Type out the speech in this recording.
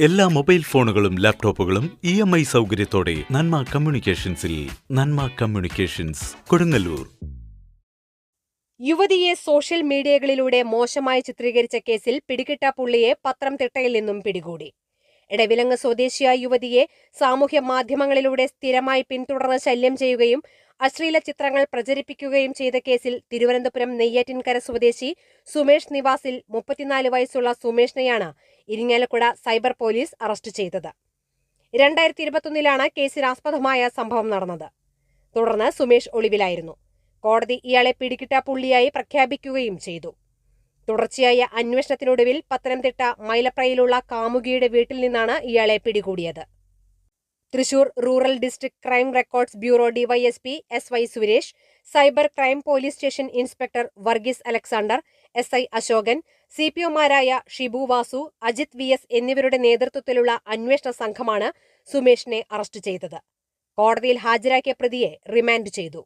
എല്ലാ മൊബൈൽ ഫോണുകളും ലാപ്ടോപ്പുകളും ഇ എം ഐ സൗകര്യത്തോടെ നന്മ കമ്മ്യൂണിക്കേഷൻസിൽ നന്മ കമ്മ്യൂണിക്കേഷൻസ് കൊടുങ്ങല്ലൂർ. യുവതിയെ സോഷ്യൽ മീഡിയകളിലൂടെ മോശമായി ചിത്രീകരിച്ച കേസിൽ പിടികിട്ട പുള്ളിയെ പത്തനംതിട്ടയിൽ നിന്നും പിടികൂടി. ഇടവിലങ്ങ് സ്വദേശിയായ യുവതിയെ സാമൂഹ്യ മാധ്യമങ്ങളിലൂടെ സ്ഥിരമായി പിന്തുടർന്ന് ശല്യം ചെയ്യുകയും അശ്ലീല ചിത്രങ്ങൾ പ്രചരിപ്പിക്കുകയും ചെയ്ത കേസിൽ തിരുവനന്തപുരം നെയ്യാറ്റിൻകര സ്വദേശി സുമേഷ് നിവാസിൽ മുപ്പത്തിനാല് വയസ്സുള്ള സുമേഷിനെയാണ് ഇരിങ്ങാലക്കുട സൈബർ പോലീസ് അറസ്റ്റ് ചെയ്തത്. രണ്ടായിരത്തി ഇരുപത്തൊന്നിലാണ് കേസിനാസ്പദമായ സംഭവം നടന്നത്. തുടർന്ന് സുമേഷ് ഒളിവിലായിരുന്നു. കോടതി ഇയാളെ പിടികിട്ട പുള്ളിയായി പ്രഖ്യാപിക്കുകയും ചെയ്തു. തുടർച്ചയായ അന്വേഷണത്തിനൊടുവിൽ പത്തനംതിട്ട മൈലപ്രയിലുള്ള കാമുകിയുടെ വീട്ടിൽ നിന്നാണ് ഇയാളെ പിടികൂടിയത്. Thrissur rural district crime records bureau DYSP S Y Suresh cyber crime police station inspector Varghese Alexander S I Ashokan C P ഒമാരായ Shibu Vasu Ajith V S എന്നിവരുടെ നേതൃത്വത്തിലുള്ള അന്വേഷണ സംഘമാണ് സുമേഷിനെ അറസ്റ്റ് ചെയ്തത്. കോടതിയിൽ ഹാജരാക്കിയ പ്രതിയെ റിമാൻഡ് ചെയ്തു.